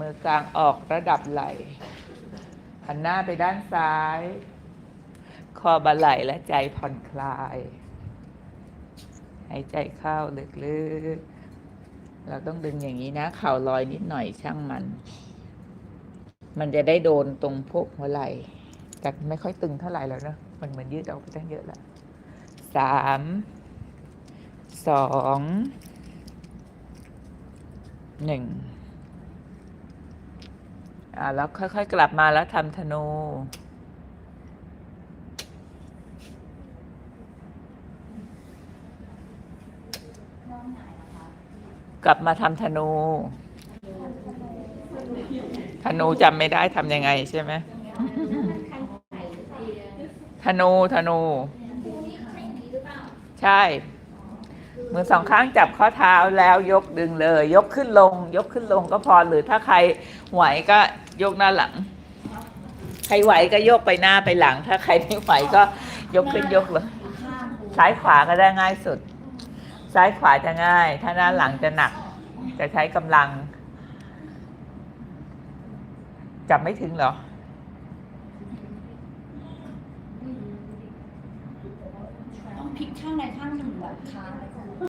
มือกลางออกระดับไหล่หันหน้าไปด้านซ้าย คอบะไหล่และใจผ่อนคลาย หายใจเข้าลึกๆ เราต้องดึงอย่างนี้นะ เข่าลอยนิดหน่อยช่างมัน มันจะได้โดนตรงพวกหัวไหล่แต่ไม่ค่อยตึงเท่าไหร่แล้วเนอะมันเหมือนยืดออกไปตั้งเยอะแล้วสามสองหนึ่ง อ่าแล้วค่อยๆกลับมาแล้วทำธนูกลับมาทำธนู ธนูจำไม่ได้ทำยังไงใช่ไหมธนูธนู ใช่ มือสองข้างจับข้อเท้าแล้วยกดึงเลย ยกขึ้นลง ยกขึ้นลงก็พอหรือถ้าใครไหวก็ยกหน้าหลัง ใครไหวก็ยกไปหน้าไปหลัง ถ้าใครไม่ไหวก็ยกขึ้นยกลงซ้ายขวาก็ได้ง่ายสุด ซ้ายขวาจะง่าย ถ้าหน้าหลังจะหนัก จะใช้กำลัง จับไม่ถึงเหรอ พลิกข้างใดข้างหนึ่งแบบค้าะ